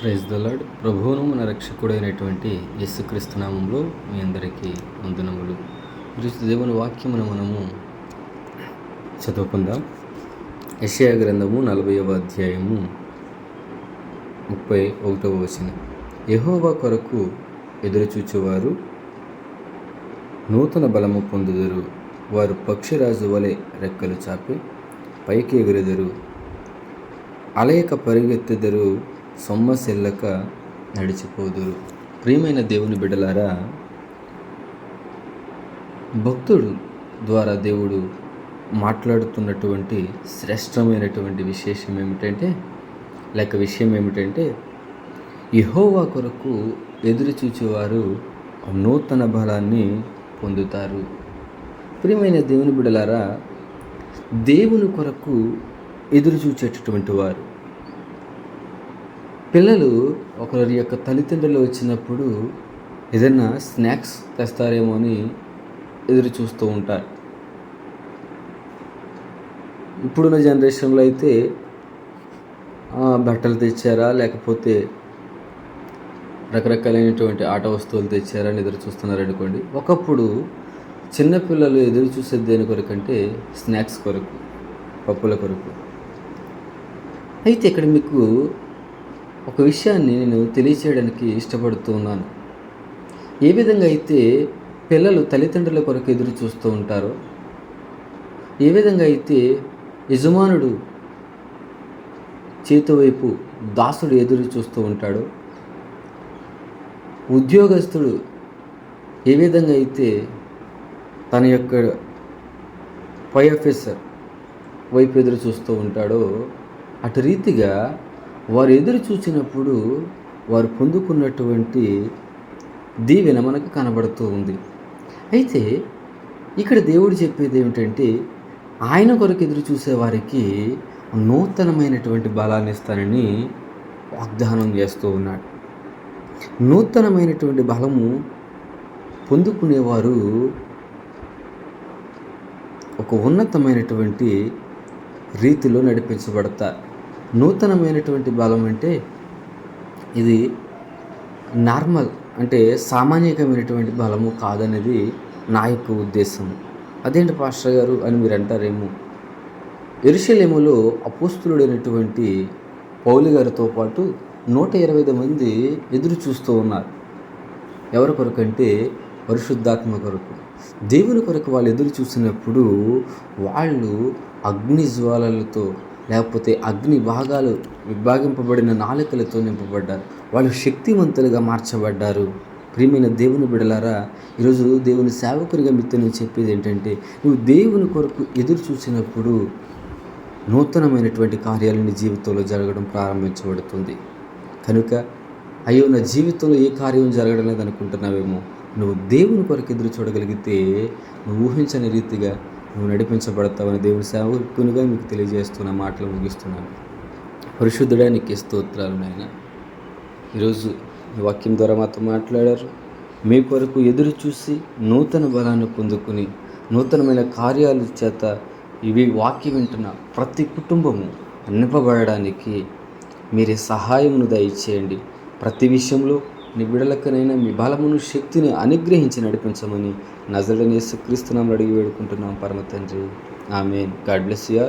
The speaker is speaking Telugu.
Praise the lord. ప్రభువును మన రక్షకుడైనటువంటి యేసుక్రీస్తు నామంలో మీ అందరికీ వందనములు. క్రీస్తు దేవుని వాక్యమును మనము చదువుకుందాం. యశయా గ్రంథము నలభైవ అధ్యాయము ముప్పై ఒకటవ వచనం. యహోవా కొరకు ఎదురుచూచేవారు నూతన బలము పొందుదురు. వారు పక్షిరాజు వలె రెక్కలు చాపి పైకి ఎగురెదరు అలయక పరిగెత్తెదరు. సొమ్మసెల్లక నడిచిపోదురు. ప్రియమైన దేవుని బిడలారా భక్తుడు ద్వారా దేవుడు మాట్లాడుతున్నటువంటి శ్రేష్టమైనటువంటి విశేషం ఏమిటంటే లేక విషయం ఏమిటంటే యహోవా కొరకు ఎదురు చూచేవారు నూతన బలాన్ని పొందుతారు. ప్రియమైన దేవుని బిడలారా దేవుని కొరకు ఎదురు చూచేటటువంటి వారు పిల్లలు ఒకరి యొక్క తల్లిదండ్రులు వచ్చినప్పుడు ఏదైనా స్నాక్స్ తెస్తారేమో అని ఎదురు చూస్తూ ఉంటారు. ఇప్పుడున్న జనరేషన్లో అయితే బట్టలు తెచ్చారా? లేకపోతే రకరకాలైనటువంటి ఆట వస్తువులు తెచ్చారా అని ఎదురు చూస్తున్నారనుకోండి ఒకప్పుడు చిన్నపిల్లలు ఎదురు చూసేది దేని అంటే స్నాక్స్ కొరకు పప్పుల కొరకు. అయితే ఇక్కడ మీకు ఒక విషయాన్ని నేను తెలియచేయడానికి ఇష్టపడుతూ ఉన్నాను. ఏ విధంగా అయితే పిల్లలు తల్లిదండ్రుల కొరకు ఎదురు చూస్తూ ఉంటారో ఏ విధంగా అయితే యజమానుడు చేతి వైపు దాసుడు ఎదురు చూస్తూ ఉంటాడో ఉద్యోగస్తుడు ఏ విధంగా అయితే తన యొక్క పై ఆఫీసర్ వైపు ఎదురు చూస్తూ ఉంటాడో అటు రీతిగా వారు ఎదురు చూసినప్పుడు వారు పొందుకున్నటువంటి దీవెన మనకు కనబడుతూ ఉంది. అయితే ఇక్కడ దేవుడు చెప్పేది ఏమిటంటే ఆయన కొరకు ఎదురు చూసేవారికి నూతనమైనటువంటి బలాన్ని ఇస్తానని వాగ్దానం చేస్తూ ఉన్నాడు. నూతనమైనటువంటి బలము పొందుకునేవారు ఒక ఉన్నతమైనటువంటి రీతిలో నడిపించబడతారు. నూతనమైనటువంటి బలం అంటే ఇది నార్మల్ అంటే సామాన్యకమైనటువంటి బలము కాదనేది నా యొక్క ఉద్దేశం. అదేంటి పాస్టర్ గారు అని మీరు అంటారేమో? ఎరుషలేములో అపోస్తులుడైనటువంటి పౌలి గారితో పాటు నూట ఇరవై ఐదు మంది ఎదురు చూస్తూ ఉన్నారు. ఎవరి కొరకు అంటే పరిశుద్ధాత్మ కొరకు. దేవుని కొరకు వాళ్ళు ఎదురు చూసినప్పుడు వాళ్ళు అగ్ని జ్వాలలతో లేకపోతే అగ్ని భాగాలు విభాగింపబడిన నాలుకలతో నింపబడ్డారు. వాళ్ళు శక్తివంతులుగా మార్చబడ్డారు. ప్రియమైన దేవుని బిడలారా ఈరోజు దేవుని సేవకునిగా మీతో నేను చెప్పేది ఏంటంటే నువ్వు దేవుని కొరకు ఎదురు చూసినప్పుడు నూతనమైనటువంటి కార్యాలు నీ జీవితంలో జరగడం ప్రారంభించబడుతుంది. కనుక అయ్యో నా జీవితంలో ఏ కార్యం జరగడం లేదనుకుంటున్నావేమో నువ్వు దేవుని కొరకు ఎదురు చూడగలిగితే నువ్వు ఊహించని రీతిగా నువ్వు నడిపించబడతావని దేవుని సేవకునిగా మీకు తెలియజేస్తున్న మాటలు ముగిస్తున్నాను. పరిశుద్ధుడానికి స్తోత్రాలు నాయన. ఈరోజు వాక్యం ద్వారా మాతో మాట్లాడారు. మీ కొరకు ఎదురు చూసి నూతన బలాన్ని పొందుకుని నూతనమైన కార్యాల చేత ఇవి వాక్యం వింటున్న ప్రతి కుటుంబము నింపబడడానికి మీరే సహాయమును దయచేయండి. ప్రతి విషయంలో నీ బిడలకనైనా మీ బలమును శక్తిని అనుగ్రహించి నడిపించమని నజరడనేసు క్రీస్తునామలు అడిగి వేడుకుంటున్నాం పరమ తండ్రి. ఆమె గాడ్ బ్లెస్ యూ